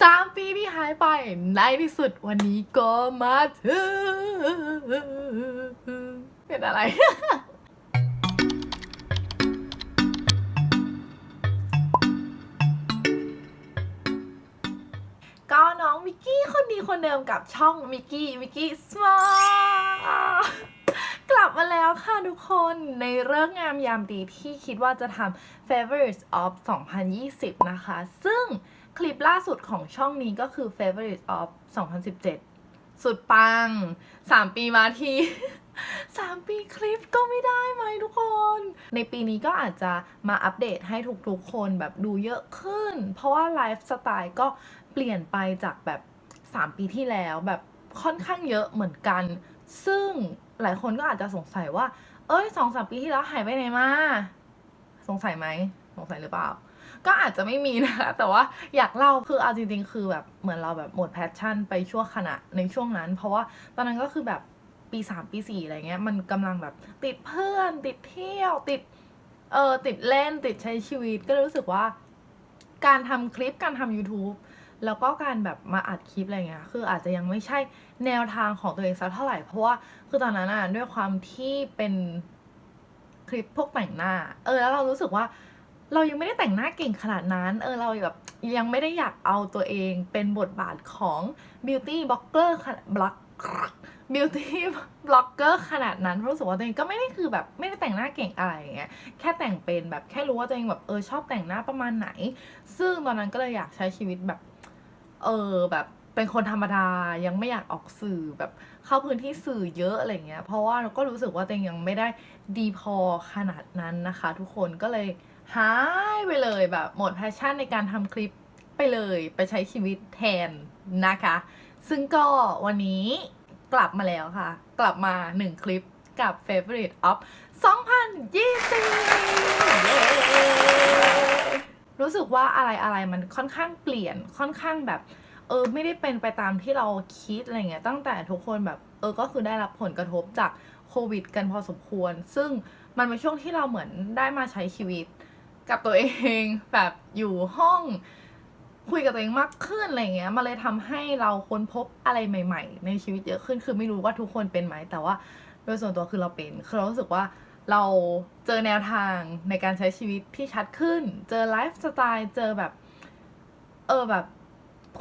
สามปีที่หายไปในที่สุดวันนี้ก็มาถึงเป็นอะไร ก็น้องมิกกี้คนดีคนเดิมกับช่องมิกกี้มิกกี้สมอลกลับมาแล้วค่ะทุกคนในเรื่องงามยามดีที่คิดว่าจะทำ Favorites of 2020 นะคะ ซึ่ง คลิปล่าสุดของช่องนี้ก็คือ favorite of 2017 สุดปัง 3 ปีมาที 3 ปีคลิปก็ไม่ได้ไหมทุกคน ในปีนี้ก็อาจจะมาอัปเดตให้ทุกๆคนแบบดูเยอะขึ้น เพราะว่าไลฟ์สไตล์ก็เปลี่ยนไปจากแบบ 3 ปีที่แล้วแบบค่อนข้างเยอะเหมือนกัน ซึ่งหลายคนก็อาจจะสงสัยว่า เอ้ยสองสามปีที่แล้วหายไปไหนมา สงสัยไหม สงสัยหรือเปล่า ก็อาจจะไม่มีนะคะแต่ว่าอยากเล่าคือเอาจริงๆ คือแบบเหมือนเราแบบหมดแพชชั่นไปชั่วขณะในช่วงนั้น เพราะว่าตอนนั้นก็คือแบบปีสามปีสี่อะไรเงี้ยมันกำลังแบบติดเพื่อนติดเที่ยวติดเออติดเล่นติดใช้ชีวิตก็รู้สึกว่า การทำคลิปการทำ YouTube แล้วก็การแบบมาอัดคลิปอะไรเงี้ย คืออาจจะยังไม่ใช่แนวทางของตัวเองสักเท่าไหร่ เพราะว่าคือตอนนั้นอะด้วยความที่เป็นคลิปพวกแต่งหน้า เออ แล้วเรารู้สึกว่า เรายังไม่ได้แต่งหน้าเก่งขนาดนั้น เออเราแบบยังไม่ได้อยากเอาตัวเองเป็นบทบาทของ beauty blogger ขนาด blog beauty blogger ขนาดนั้นเพราะรู้สึกว่าตัวเองก็ไม่ได้คือแบบไม่ได้แต่งหน้าเก่งอะไรอย่างเงี้ยแค่แต่งเป็นแบบแค่รู้ว่าตัวเองแบบเออชอบแต่งหน้าประมาณไหน ซึ่งตอนนั้นก็เลยอยากใช้ชีวิตแบบ เออแบบเป็นคนธรรมดายังไม่อยากออกสื่อแบบเข้าพื้นที่สื่อเยอะอะไรเงี้ยเพราะว่าเราก็รู้สึกว่าตัวเองยังไม่ได้ดีพอขนาดนั้นนะคะ ทุกคนก็เลย หายไปเลยแบบหมดแพชชั่นในการทำคลิปไปเลยไปใช้ชีวิตแทนนะคะ ซึ่งก็วันนี้กลับมาแล้วค่ะ กลับมาหนึ่งคลิปกับ Favorite of 2020 รู้สึกว่าอะไรอะไรมันค่อนข้างเปลี่ยนค่อนข้างแบบ เออไม่ได้เป็นไปตามที่เราคิดอะไรเงี้ยตั้งแต่ทุกคนแบบ เออก็คือได้รับผลกระทบจากโควิด กันพอสมควร ซึ่งมันเป็นช่วงที่เราเหมือนได้มาใช้ชีวิต กับตัวเองแบบอยู่ห้องคุยกับตัวเองมากขึ้นอะไรเงี้ยมันเลยทำให้เราค้นพบอะไรใหม่ ๆ ในชีวิตเยอะขึ้น คือไม่รู้ว่าทุกคนเป็นไหม แต่ว่าโดยส่วนตัวคือเราเป็น คือเรารู้สึกว่าเราเจอแนวทางในการใช้ชีวิตที่ชัดขึ้น เจอไลฟ์สไตล์ เจอแบบ เออแบบ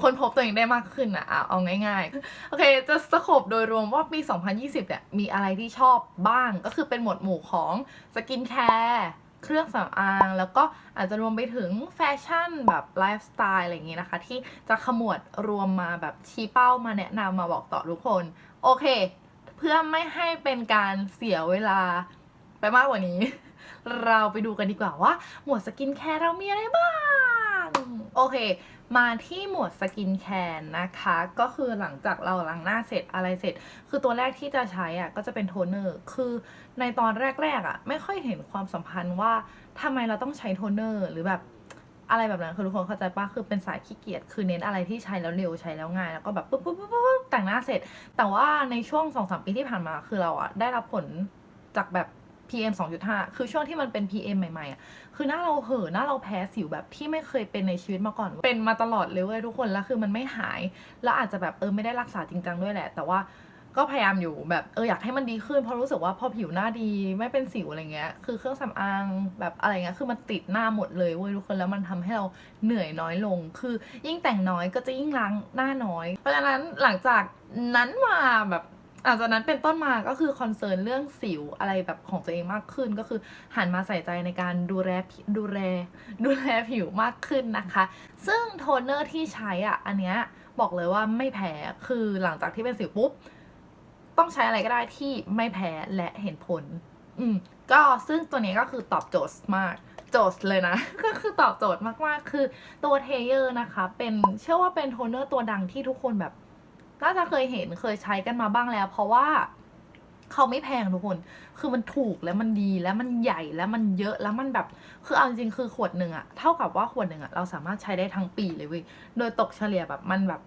ค้นพบตัวเองได้มากขึ้นอะอะเอาง่ายๆ โอเค จะสโคบโดยรวมว่าปี 2020 เนี่ย มีอะไรที่ชอบบ้าง ก็คือเป็นหมวดหมู่ของสกินแคร์ เครื่องสำอาง แล้วก็อาจจะรวมไปถึงแฟชั่นแบบไลฟ์สไตล์อะไรอย่างงี้นะคะ ที่จะขมวดรวมมาแบบชี้เป้ามาแนะนำมาบอกต่อทุกคน โอเค เพื่อไม่ให้เป็นการเสียเวลาไปมากกว่านี้ เราไปดูกันดีกว่าว่า หมวดสกินแคร์เรามีอะไรบ้าง โอเค มาที่หมวดสกินแคร์นะคะ ก็คือหลังจากเราล้างหน้าเสร็จอะไรเสร็จ คือตัวแรกที่จะใช้อะก็จะเป็นโทนเนอร์ คือในตอนแรกๆอะไม่ค่อยเห็นความสัมพันธ์ว่าทำไมเราต้องใช้โทนเนอร์หรือแบบอะไรแบบนั้นคือทุกคนเข้าใจปะคือเป็นสายขี้เกียจคือเน้นอะไรที่ใช้แล้วเร็วใช้แล้วง่าย แล้วก็แบบปุ๊บปุ๊บปุ๊บปุ๊บแต่งหน้าเสร็จ แต่ว่าในช่วงสองสามปีที่ผ่านมาคือเราอะได้รับผลจากแบบ PM 2.5 คือช่วงที่มันเป็น PM ใหม่ๆอะ คือหน้าเราเห่อะหน้าเราแพ้สิวแบบที่ไม่เคยเป็นในชีวิตมาก่อน เป็นมาตลอดเลยเว้ยทุกคน แล้วคือมันไม่หาย แล้วอาจจะแบบเออไม่ได้รักษาจริงจังด้วยแหละ แต่ว่าก็พยายามอยู่แบบเอออยากให้มันดีขึ้นเพราะรู้สึกว่าพอผิวหน้าดีไม่เป็นสิวอะไรเงี้ย คือเครื่องสำอางแบบอะไรเงี้ยคือมันติดหน้าหมดเลยเว้ยทุกคนแล้วมันทำให้เราเหนื่อยน้อยลง คือยิ่งแต่งน้อยก็จะยิ่งล้างหน้าน้อย เพราะฉะนั้นหลังจากนั้นมาแบบ หลังจากนั้นเป็นต้นมาก็คือคอนเซิร์นเรื่องสิวอะไรแบบของตัวเองมากขึ้น ก็คือหันมาใส่ใจในการดูแลผิดูแลดูแลผิวมากขึ้นนะคะ ซึ่งโทนเนอร์ที่ใช้อะอันเนี้ยบอกเลยว่าไม่แพ้คือหลังจากที่เป็นสิวปุ๊บ ต้องใช้อะไรก็ได้ที่ไม่แพ้และเห็นผล อืมก็ซึ่งตัวนี้ก็คือตอบโจทย์มากโจทย์เลยนะ ก็คือตอบโจทย์มาก ๆ คือตัวเทเยอร์นะคะ เป็นเชื่อว่าเป็นโทนเนอร์ตัวดังที่ทุกคนแบบ น่าจะเคยเห็นเคยใช้กันมาบ้างแล้ว เพราะว่าเขาไม่แพงทุกคน คือมันถูกแล้วมันดีแล้วมันใหญ่แล้วมันเยอะแล้วมันแบบ คือเอาจริงคือขวดหนึ่งอะเท่ากับว่าขวดหนึ่งอะเราสามารถใช้ได้ทั้งปีเลยเว้ย โดยตกเฉลี่ยแบบมันแบบ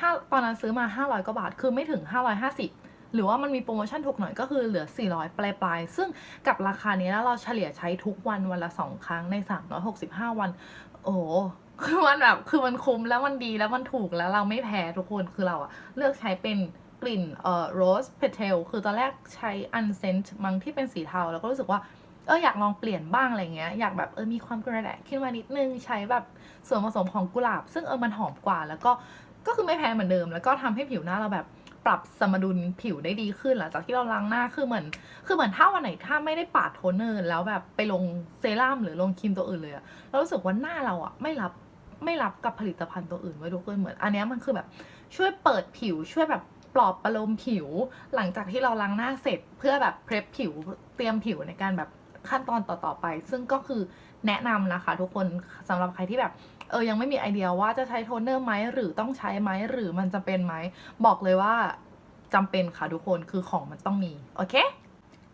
ห้าตอนนั้นซื้อมา 500กว่าบาท คือไม่ถึง 550 หรือว่ามันมีโปรโมชั่นถูกหน่อยก็คือเหลือ 400 ปลายๆซึ่งกับราคานี้แล้วเราเฉลี่ยใช้ทุกวันวันละ 2 ครั้งใน 365 วัน โอ้ คือมันแบบคือมันคุ้มแล้วมันดีแล้วมันถูกแล้วเราไม่แพ้ทุกคนคือเราอะเลือกใช้เป็นกลิ่นเอ่อโรสเพเทลคือตอนแรกใช้อันเซนต์มั้งที่เป็นสีเทา แล้วก็รู้สึกว่าเอออยากลองเปลี่ยนบ้างอะไรเงี้ยอยากแบบเออมีความกระแดะขึ้นมานิดนึงใช้แบบส่วนผสมของกุหลาบ ซึ่งเออมันหอมกว่า แล้วก็ก็คือไม่แพ้เหมือนเดิม แล้วก็ทำให้ผิวหน้าเราแบบปรับสมดุลผิวได้ดีขึ้นหลังจากที่เราล้างหน้าคือเหมือน คือเหมือนถ้าวันไหนถ้าไม่ได้ปาดโทนเนอร์แล้วแบบไปลงเซรั่มหรือลงครีมตัวอื่นเลยอะเรารู้สึกว่าหน้าเราอะไม่รับ ไม่รับกับผลิตภัณฑ์ตัวอื่นไว้ทุกคนเหมือน อันนี้มันคือแบบช่วยเปิดผิวช่วยแบบปลอบประโลมผิว หลังจากที่เราล้างหน้าเสร็จเพื่อแบบเพรสผิวเตรียมผิวในการแบบขั้นตอนต่อๆไป ซึ่งก็คือแนะนำนะคะ ทุกคนสำหรับใครที่แบบเออยังไม่มีไอเดียว่าจะใช้โทนเนอร์ไหมหรือต้องใช้ไหมหรือมันจะเป็นไหมบอกเลยว่าจำเป็นค่ะทุกคนคือของมันต้องมี โอเค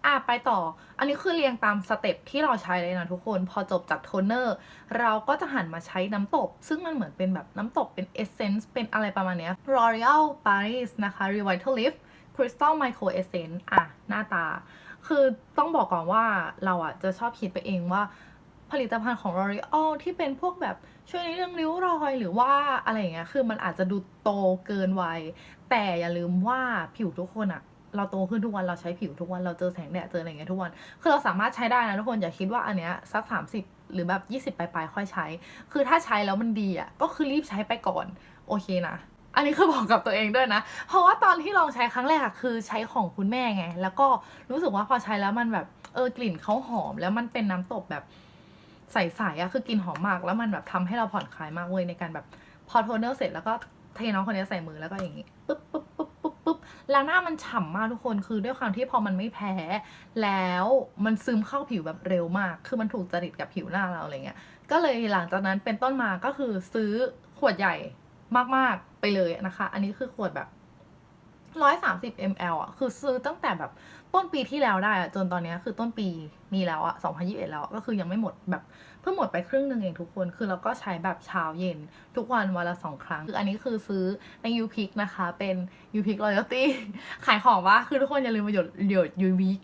อะไปต่อ อันนี้คือเรียงตามสเต็ปที่เราใช้เลยนะทุกคน พอจบจากโทนเนอร์ เราก็จะหันมาใช้น้ำตบ ซึ่งมันเหมือนเป็นแบบน้ำตบเป็นเอเซนส์เป็นอะไรประมาณเนี้ย L'Oreal Paris นะคะ Revitalift Crystal Micro Essence อะ หน้าตา คือต้องบอกก่อนว่าเราอะจะชอบคิดไปเองว่าผลิตภัณฑ์ของ L'Oreal ที่เป็นพวกแบบช่วยในเรื่องริ้วรอยหรือว่าอะไรอย่างเงี้ย คือมันอาจจะดูโตเกินวัย แต่อย่าลืมว่าผิวทุกคนอะ เราโตขึ้นทุกวันเราใช้ผิวทุกวันเราเจอแสงแดดเจออะไรเงี้ยทุกวัน คือเราสามารถใช้ได้นะทุกคนอย่าคิดว่าอันเนี้ยสักสามสิบหรือแบบยี่สิบปลายๆค่อยใช้ คือถ้าใช้แล้วมันดีอะก็คือรีบใช้ไปก่อนโอเคนะอันนี้คือบอกกับตัวเองด้วยนะ เพราะว่าตอนที่ลองใช้ครั้งแรกอะคือใช้ของคุณแม่ไง แล้วก็รู้สึกว่าพอใช้แล้วมันแบบเออกลิ่นเขาหอม แล้วมันเป็นน้ำตบแบบใสๆอะคือกลิ่นหอมมาก แล้วมันแบบทำให้เราผ่อนคลายมากเลยในการแบบพอโทนเนอร์เสร็จแล้วก็เทน้องคนนี้ใส่มือแล้วก็อย่างงี้ปึ๊บปึ๊บปึ๊บ ปึ๊บปึ๊บแล้วหน้ามันฉ่ำมากทุกคนคือด้วยความที่พอมันไม่แพ้ แล้วมันซึมเข้าผิวแบบเร็วมาก คือมันถูกจริตกับผิวหน้าเราอะไรเงี้ยก็เลยหลังจากนั้นเป็นต้นมาก็คือซื้อขวดใหญ่มากๆไปเลยนะคะ อันนี้คือขวดแบบ 130 ml อะ คือซื้อตั้งแต่แบบต้นปีที่แล้วได้อะจนตอนนี้คือต้นปีนี้แล้วอะ2021 แล้วก็คือยังไม่หมดแบบเพิ่งหมดไปครึ่งหนึ่งเองทุกคน คือเราก็ใช้แบบเช้าเย็น ทุกวันวันละสองครั้ง คืออันนี้คือซื้อใน u p i c นะคะ เป็น u p i c Loyalty ขายของว่าคือทุกคนอย่าลืมไปโหลดโหลด u p i c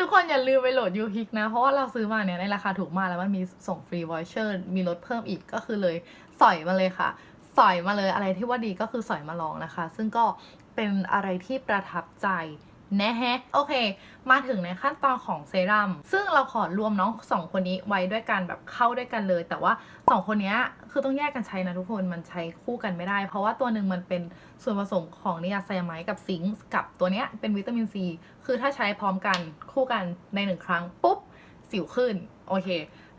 ทุกคนอย่าลืมไปโหลด u p i c นะ เพราะว่าเราซื้อมาเนี่ยในราคาถูกมากแล้วมันมีส่งฟรีวอเชอร์มีลดเพิ่มอีกก็คือเลยสอยมาเลยค่ะสอยมาเลยอะไรที่ว่าดีก็คือสอยมาลองนะคะ ซึ่งก็ เป็นอะไรที่ประทับใจนะฮะโอเค มาถึงในขั้นตอนของเซรั่มซึ่งเราขอรวมน้องสองคนนี้ไว้ด้วยกันแบบเข้าด้วยกันเลย แต่ว่าสองคนนี้คือต้องแยกกันใช้นะทุกคนมันใช้คู่กันไม่ได้ เพราะว่าตัวหนึ่งมันเป็นส่วนผสมของนิยาไซยาไมด์กับซิงค์กับตัวเนี้ยเป็นวิตามินซีคือถ้าใช้พร้อมกันคู่กันในหนึ่งครั้งปุ๊บสิวขึ้นโอเค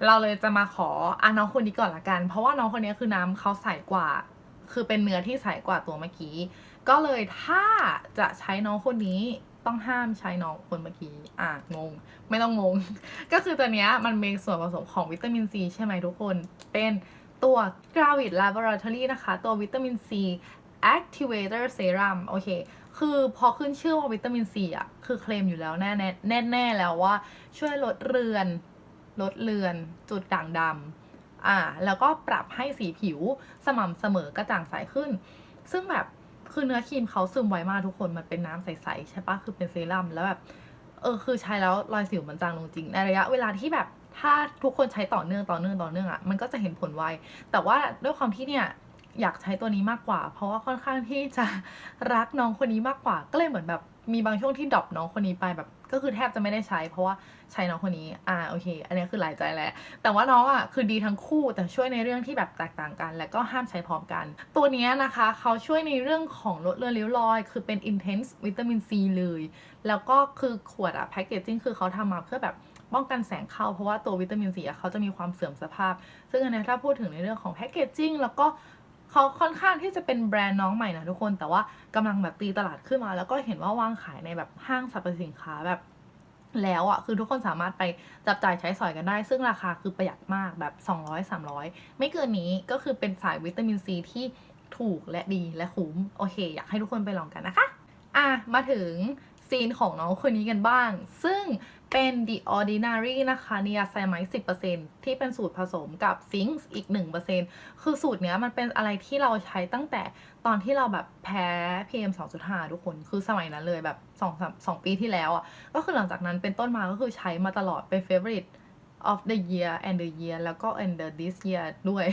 เราเลยจะมาขออะน้องคนนี้ก่อนละกัน เพราะว่าน้องคนนี้คือน้ำเขาใสกว่า คือเป็นเนื้อที่ใสกว่าตัวเมื่อกี้ ก็เลยถ้าจะใช้น้องคนนี้ต้องห้ามใช้น้องคนเมื่อกี้ อะงง ไม่ต้องงง ก็คือตัวเนี้ยมันมีส่วนผสมของวิตามินซีใช่ไหมทุกคน เป็นตัว Gravit Laboratory นะคะ ตัววิตามินซี Activator Serum โอเค คือพอขึ้นชื่อว่าวิตามินซีอะ คือเคลมอยู่แล้วแน่แน่แน่แน่แล้วว่าช่วยลดเรือน ลดเลือน จุดด่างดำอ่า แล้วก็ปรับให้สีผิวสม่ำเสมอกระจ่างใสขึ้น ซึ่งแบบ คือเนื้อครีมเขาซึมไวมากทุกคนมันเป็นน้ำใสๆใช่ปะคือเป็นเซรั่มแล้วแบบเออคือใช้แล้วรอยสิวมันจางลงจริงในระยะเวลาที่แบบถ้าทุกคนใช้ต่อเนื่องต่อเนื่องต่อเนื่องอะ่ะมันก็จะเห็นผลไวแต่ว่าด้วยความที่เนี่ย อยากใช้ตัวนี้มากกว่า เพราะว่าค่อนข้างที่จะรักน้องคนนี้มากกว่า ก็เลยเหมือนแบบมีบางช่วงที่ดรอปน้องคนนี้ไปแบบก็คือแทบจะไม่ได้ใช้ เพราะว่าใช้น้องคนนี้ อ่าโอเค อันนี้คือหลายใจแหละแต่ว่าน้องอะคือดีทั้งคู่แต่ช่วยในเรื่องที่แบบแตกต่างกัน และก็ห้ามใช้พร้อมกัน ตัวนี้นะคะเขาช่วยในเรื่องของลดเลือนริ้วรอย คือเป็น intense วิตามินซีเลย แล้วก็คือขวดอะแพคเกจจิ้งคือเขาทำมาเพื่อแบบป้องกันแสงเข้าเพราะว่าตัววิตามินซีอะเขาจะมีความเสื่อมสภาพ ซึ่งอันนี้ถ้าพูดถึงในเรื่องของแพคเกจจิ้งแล้วก็ เขาค่อนข้างที่จะเป็นแบรนด์น้องใหม่นะทุกคน แต่ว่ากำลังแบบตีตลาดขึ้นมา แล้วก็เห็นว่าวางขายในแบบห้างสรรพสินค้าแบบแล้วอะคือทุกคนสามารถไปจับจ่ายใช้สอยกันได้ ซึ่งราคาคือประหยัดมากแบบ 200 300 ไม่เกินนี้ก็คือเป็นสายวิตามินซีที่ถูกและดีและคุ้ม โอเค อยากให้ทุกคนไปลองกันนะคะ อะ มาถึงซีนของน้องคนนี้กันบ้าง ซึ่ง เป็น The Ordinary นะคะนิยาไซไมด์10%ที่เป็นสูตรผสมกับซิง k ์อีก 1%คือสูตรเนี้ยมันเป็นอะไรที่เราใช้ตั้งแต่ตอนที่เราแบบแพ้ PM 2.5 ทุกคน คือสมัยนั้นเลยแบบ2 2ปีที่แล้วอะ ก็คือหลังจากนั้นเป็นต้นมาก็คือใช้มาตลอดเป็น favorite เ of the year and the year แล้วก็ and the this year ด้วย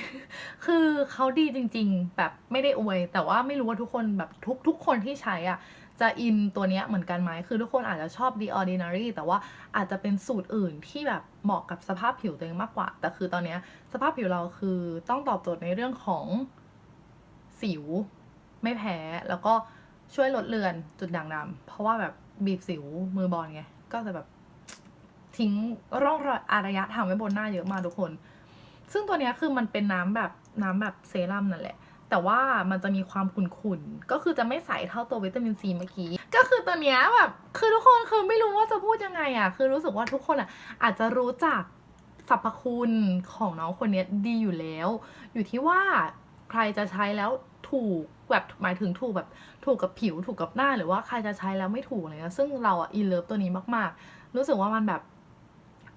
คือเขาดีจริง ๆ แบบไม่ได้อวย แต่ว่าไม่รู้ว่าทุกคนแบบทุกทุกคนที่ใช้อะ จะอินตัวเนี้ยเหมือนกันไหมคือทุกคนอาจจะชอบ The Ordinary แต่ว่าอาจจะเป็นสูตรอื่นที่แบบเหมาะกับสภาพผิวตัวเองมากกว่า แต่คือตอนเนี้ยสภาพผิวเราคือต้องตอบโจทย์ในเรื่องของสิวไม่แพ้ แล้วก็ช่วยลดเลือนจุดด่างดำเพราะว่าแบบบีบสิวมือบอลไง ก็จะแบบทิ้งร่องรอยอารยะทางไว้บนหน้าเยอะมากทุกคน ซึ่งตัวนี้คือมันเป็นน้ำแบบน้ำแบบเซรั่มนั่นแหละ แต่ว่ามันจะมีความขุ่นๆ ก็คือจะไม่ใสเท่าตัววิตามินซีเมื่อกี้ ก็คือตัวเนี้ยแบบคือทุกคนคือไม่รู้ว่าจะพูดยังไงอะ คือรู้สึกว่าทุกคนอะอาจจะรู้จักสรรพคุณของน้องคนนี้ดีอยู่แล้ว อยู่ที่ว่าใครจะใช้แล้วถูกแบบหมายถึงถูกแบบถูกกับผิวถูกกับหน้าหรือว่าใครจะใช้แล้วไม่ถูกอะไรเงี้ยซึ่งเราอะอินเลิฟตัวนี้มากๆ รู้สึกว่ามันแบบ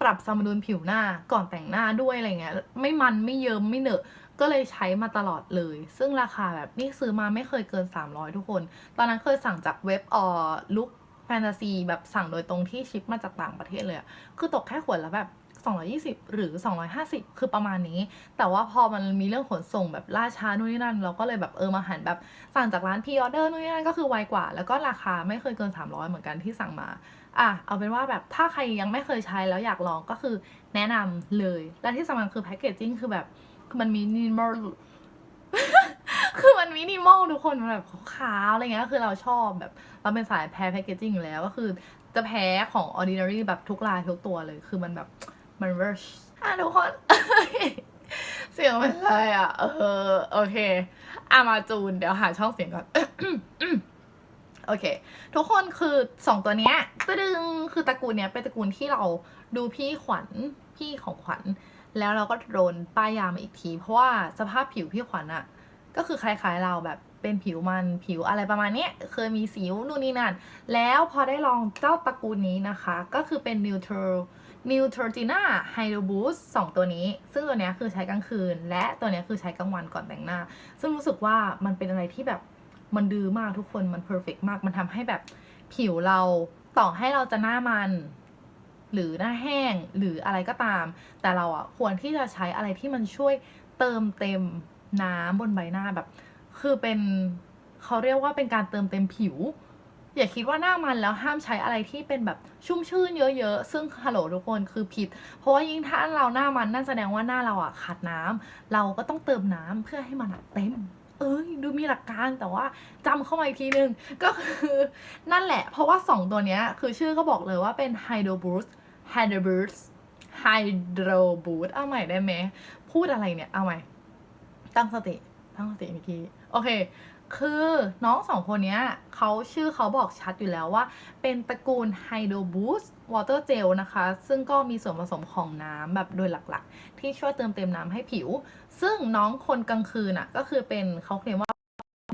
ปรับสมดุลผิวหน้าก่อนแต่งหน้าด้วยอะไรเงี้ยไม่มันไม่เยิ้มไม่เหนอะ ก็เลยใช้มาตลอดเลย ซึ่งราคาแบบนี่ซื้อมาไม่เคยเกิน 300 ทุกคน ตอนนั้นเคยสั่งจากเว็บออลุกแฟนตาซีแบบสั่งโดยตรงที่ชิปมาจากต่างประเทศเลยคือตกแค่ขวดละแบบ220 หรือ 250 คือประมาณนี้ แต่ว่าพอมันมีเรื่องขนส่งแบบล่าช้านู่นนี่นั่น เราก็เลยแบบเออมาหันแบบสั่งจากร้านพ r ออเดอร์นู่นนี่นั่นก็คือไวกว่า แล้วก็ราคาไม่เคยเกิน 300 เหมือนกันที่สั่งมา อะ เอาเป็นว่าแบบถ้าใครยังไม่เคยใช้แล้วอยากลองก็คือแนะนำเลย และที่สำคัญคือแพคเกจจิ้งคือแบบ คือมันมินิมอลคือมันมินิมอลทุกคนมันแบบขาวๆอะไรเงี้ยคือเราชอบแบบเราเป็นสายแพ้แพคเกจจิ้งอยู่แล้วก็คือ จะแพ้ของ ordinary แบบทุกลายทุกตัวเลย คือมันแบบมันเวอร์ชอะทุกคน เสียงเป็นไรอะ เออ โอเคอามาจูน เดี๋ยวหาช่องเสียงก่อนโอเค ทุกคนคือสองตัวเนี้ยตะดึงคือตระกูลเนี้ยเป็นตระกูลที่เราดูพี่ขวัญพี่ของขวัญ แล้วเราก็โดนป้ายยามาอีกที เพราะว่าสภาพผิวพี่ขวัญอะก็คือคล้าย ๆเราแบบเป็นผิวมันผิวอะไรประมาณนี้เคยมีสิวนู่นนี่นั่น แล้วพอได้ลองเจ้าตระกูลนี้นะคะ ก็คือเป็น Neutral Neutrogena Hydro Boost สองตัวนี้ ซึ่งตัวนี้คือใช้กลางคืน และตัวนี้คือใช้กลางวันก่อนแต่งหน้า ซึ่งรู้สึกว่ามันเป็นอะไรที่แบบมันดื้อมากทุกคนมันเพอร์เฟกมาก มันทำให้แบบผิวเราต่อให้เราจะหน้ามัน หรือหน้าแห้งหรืออะไรก็ตาม แต่เราอะควรที่จะใช้อะไรที่มันช่วยเติมเต็มน้ำบนใบหน้าแบบ คือเป็นเขาเรียกว่าเป็นการเติมเต็มผิว อย่าคิดว่าหน้ามันแล้วห้ามใช้อะไรที่เป็นแบบชุ่มชื่นเยอะๆ ซึ่งฮัลโหลทุกคนคือผิด เพราะว่ายิ่งถ้าเราหน้ามันนั่นแสดงว่าหน้าเราอะขาดน้ำเราก็ต้องเติมน้ำเพื่อให้มันเต็ม เอ้ยดูมีหลักการแต่ว่าจำเข้ามาอีกทีนึง ก็คือนั่นแหละ เพราะว่า 2 ตัวเนี้ย คือชื่อก็บอกเลยว่าเป็น Hydro Boost Hydro Boost Hydro Boost เอาใหม่ได้ไหม พูดอะไรเนี่ย เอาใหม่ ตั้งสติ ตั้งสติเมื่อกี้โอเค คือน้องสองคนเนี้ยเขาชื่อเขาบอกชัดอยู่แล้วว่า เป็นตระกูลไฮโดรบูส Hydro Boost Water Gel นะคะ ซึ่งก็มีส่วนผสมของน้ำแบบโดยหลักๆ ที่ช่วยเติมเต็มน้ำให้ผิว ซึ่งน้องคนกลางคืนอะก็คือเป็นเขาเคลมว่า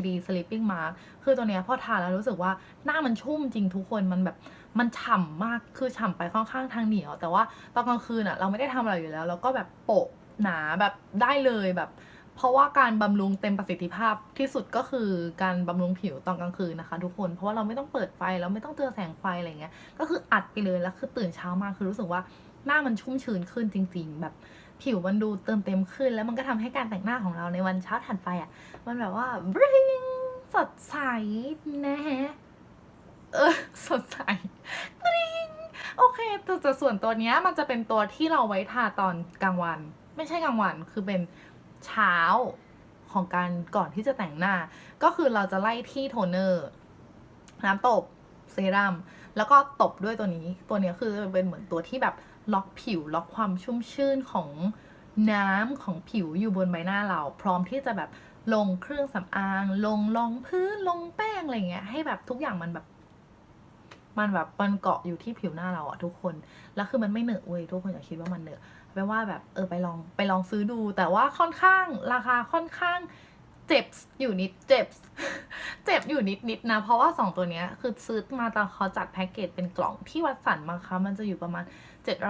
ดี sleeping mask คือตัวเนี้ยพอทาแล้วรู้สึกว่าหน้ามันชุ่มจริงทุกคนมันแบบมันฉ่ำมากคือฉ่ำไปค่อนข้างทางเหนียว แต่ว่าตอนกลางคืนอะเราไม่ได้ทำอะไรอยู่แล้ว แล้วก็แบบโปะหนาแบบได้เลยแบบ เพราะว่าการบำรุงเต็มประสิทธิภาพที่สุดก็คือการบำรุงผิวตอนกลางคืนนะคะ ทุกคนเพราะว่าเราไม่ต้องเปิดไฟเราไม่ต้องเจอแสงไฟอะไรเงี้ยก็คืออัดไปเลยแล้วคือตื่นเช้ามาคือรู้สึกว่าหน้ามันชุ่มชื้นขึ้นจริง ๆ แบบผิวมันดูเติมเต็มขึ้น แล้วมันก็ทำให้การแต่งหน้าของเราในวันเช้าถัดไปอะ มันแบบว่าบริงสดใสนะฮะเออสดใสบริงโอเคแต่ส่วนตัวเนี้ยมันจะเป็นตัวที่เราไว้ทาตอนกลางวัน ไม่ใช่กลางวันคือเป็น เช้าของการก่อนที่จะแต่งหน้า ก็คือเราจะไล่ที่โทนเนอร์ น้ำตบเซรั่มแล้วก็ตบด้วยตัวนี้ ตัวนี้คือจะเป็นเหมือนตัวที่แบบล็อกผิวล็อกความชุ่มชื่นของน้ำของผิวอยู่บนใบหน้าเรา พร้อมที่จะแบบลงเครื่องสำอาง ลงรองพื้นลงแป้งอะไรเงี้ยให้แบบทุกอย่างมันแบบ มันแบบมันเกาะอยู่ที่ผิวหน้าเราอะทุกคน แล้วคือมันไม่เหนอะเว้ยทุกคนอย่าคิดว่ามันเหนอะ แปลว่าแบบเออไปลองไปลองซื้อดู แต่ว่าค่อนข้างราคาค่อนข้างเจ็บอยู่นิดเจ็บเจ็บอยู่นิดนิดนะ เพราะว่า 2 ตัวเนี้ยคือซื้อมาตอนเขาจัดแพ็กเกจเป็นกล่องที่วัดสันมาคะมันจะอยู่ประมาณ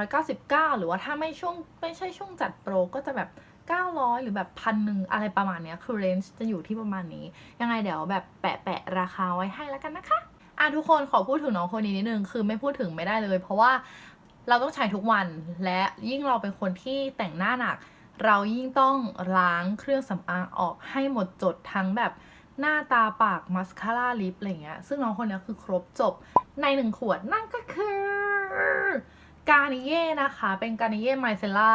799 หรือว่าถ้าไม่ช่วงไม่ใช่ช่วงจัดโปรก็จะแบบ 900 หรือแบบพันหนึ่งอะไรประมาณเนี้ยคือเรนจ์จะอยู่ที่ประมาณนี้ ยังไงเดี๋ยวแบบแปะแปะราคาไว้ให้แล้วกันนะคะอะทุกคนขอพูดถึงน้องคนนี้นิดนึงคือไม่พูดถึงไม่ได้เลย เพราะว่า เราต้องใช้ทุกวันและยิ่งเราเป็นคนที่แต่งหน้าหนัก เรายิ่งต้องล้างเครื่องสำอางออกให้หมดจดทั้งแบบหน้าตาปากมาสคาร่าลิปอะไรเงี้ยซึ่งน้องคนนี้คือครบจบในหนึ่งขวดนั่นก็คือการนิเย่นะคะ เป็นการนิเย่ไมเซล่า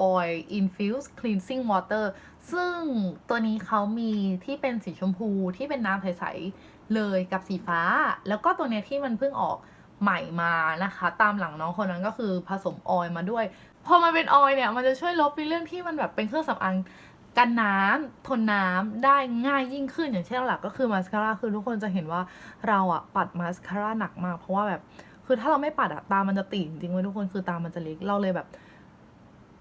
Oil Infused Cleansing Water ซึ่งตัวนี้เขามีที่เป็นสีชมพูที่เป็นน้ำใส ๆ เลยกับสีฟ้า แล้วก็ตัวเนี้ยที่มันเพิ่งออก ใหม่มานะคะ ตามหลังน้องคนนั้นก็คือผสมออยมาด้วยพอมันเป็นออยเนี่ยมันจะช่วยลบในเรื่องที่มันแบบเป็นเครื่องสำอางกันน้ำทนน้ำได้ง่ายยิ่งขึ้นอย่างเช่นหลักก็คือมาสคาร่าคือทุกคนจะเห็นว่าเราอะปัดมาสคาร่าหนักมากเพราะว่าแบบคือถ้าเราไม่ปัดอะตามันจะตีจริงๆเว้ยทุกคนคือตามันจะเล็กเราเลยแบบ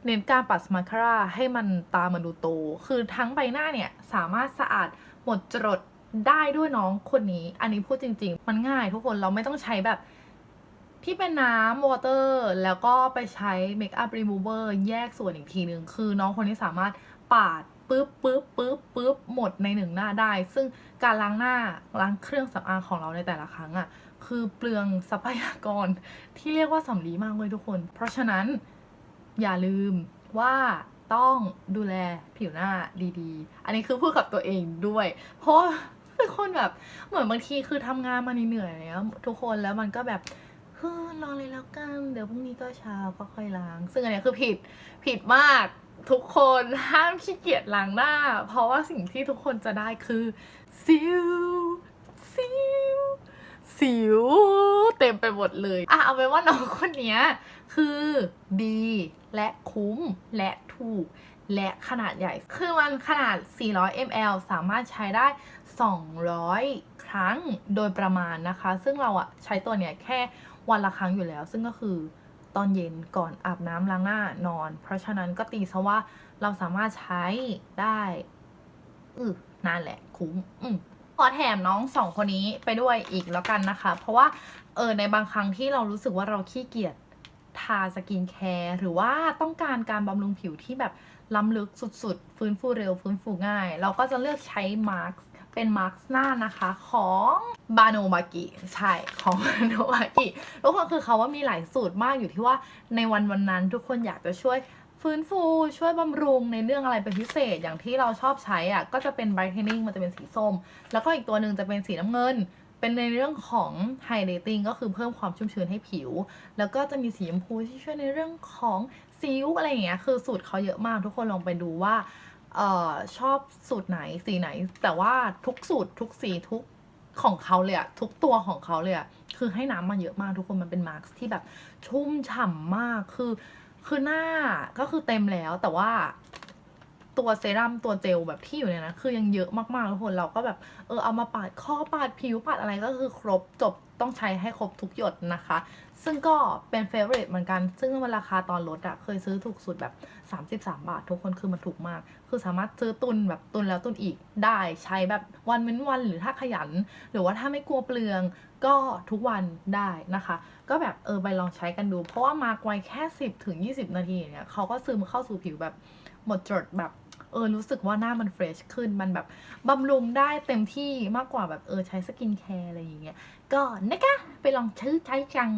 เน้นการปัดมาสคาร่าให้มันตามันดูโต คือทั้งใบหน้าเนี่ยสามารถสะอาดหมดจดได้ด้วยน้องคนนี้ อันนี้พูดจริง ๆ มันง่ายทุกคนเราไม่ต้องใช้แบบ ที่เป็นน้ำวอเตอร์แล้วก็ไปใช้เมคอัพรีมูเวอร์แยกส่วนอีกทีหนึ่งคือน้องคนนี้สามารถปาดปึ๊บปึ๊บปึ๊บปึ๊บหมดในหนึ่งหน้าได้ ซึ่งการล้างหน้าล้างเครื่องสำอางของเราในแต่ละครั้งอะ่ะคือเปลืองทรัพยากรที่เรียกว่าสำลีมากเลยทุกคน เพราะฉะนั้นอย่าลืมว่าต้องดูแลผิวหน้าดีๆ อันนี้คือพูดกับตัวเองด้วย เพราะเป็นคนแบบเหมือนบางทีคือทำงานมาเหนื่อยๆแล้วทุกคนแล้วมันก็แบบ ฮ้ยรอเลยแล้วกัน เดี๋ยวพรุ่งนี้ก็เช้าก็ค่อยล้าง ซึ่งอันเนี้ยคือผิดผิดมากทุกคนห้ามขี้เกียจล้างหน้า เพราะว่าสิ่งที่ทุกคนจะได้คือซิวซิวสิวเต็มไปหมดเลยอะเอาเป็นว่าน้องคนนี้คือดีและคุ้มและถูก และขนาดใหญ่ คือมันขนาด 400 ml สามารถใช้ได้ 200 ครั้งโดยประมาณนะคะ ซึ่งเราอะใช้ตัวเนี้ยแค่ วันละครั้งอยู่แล้ว ซึ่งก็คือตอนเย็นก่อนอาบน้ำล้างหน้านอน เพราะฉะนั้นก็ตีซะว่าเราสามารถใช้ได้อือนั่นแหละ คุ้มอืมขอแถมน้องสองคนนี้ไปด้วยอีกแล้วกันนะคะ เพราะว่าเออในบางครั้งที่เรารู้สึกว่าเราขี้เกียจทาสกินแคร์หรือว่าต้องการการบำรุงผิวที่แบบล้ำลึกสุดๆ ฟื้นฟูเร็วฟื้นฟูง่าย เราก็จะเลือกใช้มาร์ค เป็นมาร์คหน้านะคะของบาโนมากิใช่ของบาโนมากิทุกคนคือเขาว่ามีหลายสูตรมากอยู่ที่ว่าในวันวันนั้นทุกคนอยากจะช่วยฟื้นฟูช่วยบำรุงในเรื่องอะไรเป็นพิเศษอย่างที่เราชอบใช้อะก็จะเป็น brightening มันจะเป็นสีส้ม แล้วก็อีกตัวหนึ่งจะเป็นสีน้ำเงิน เป็นในเรื่องของ hydrating ก็คือเพิ่มความชุ่มชื้นให้ผิว แล้วก็จะมีสีชมพูที่ช่วยในเรื่องของสิวอะไรอย่างเงี้ยคือสูตรเขาเยอะมากทุกคนลองไปดูว่า เอ่อชอบสูตรไหนสีไหน แต่ว่าทุกสูตรทุกสีทุกของเขาเลยอะทุกตัวของเขาเลยอะคือให้น้ำมาเยอะมากทุกคนมันเป็นมาร์คที่แบบชุ่มฉ่ำมากคือคือหน้าก็คือเต็มแล้วแต่ว่า ตัวเซรั่มตัวเจลแบบที่อยู่ในนั้นคือยังเยอะมากๆทุกคนเราก็แบบเออเอามาปาดข้อปาดผิวปาดอะไรก็คือครบจบต้องใช้ให้ครบทุกหยดนะคะ ซึ่งก็เป็นเฟเวอร์เหมือนกัน ซึ่งมันราคาตอนลดอะเคยซื้อถูกสุดแบบ 33 บาท ทุกคนคือมันถูกมาก คือสามารถซื้อตุนแบบตุนแล้วตุนอีกได้ใช้แบบวันเว้นวันหรือถ้าขยัน หรือว่าถ้าไม่กลัวเปลืองก็ทุกวันได้นะคะ ก็แบบเออไปลองใช้กันดู เพราะว่ามาไวแค่ 10ถึง20 นาทีเนี่ยเขาก็ซึมเข้าสู่ผิวแบบหมดจดแบบ เออรู้สึกว่าหน้ามันเฟรชขึ้นมันแบบบำรุงได้เต็มที่มากกว่าแบบเออใช้สกินแคร์อะไรอย่างเงี้ยก็นะคะไปลองใช้ใช้จัง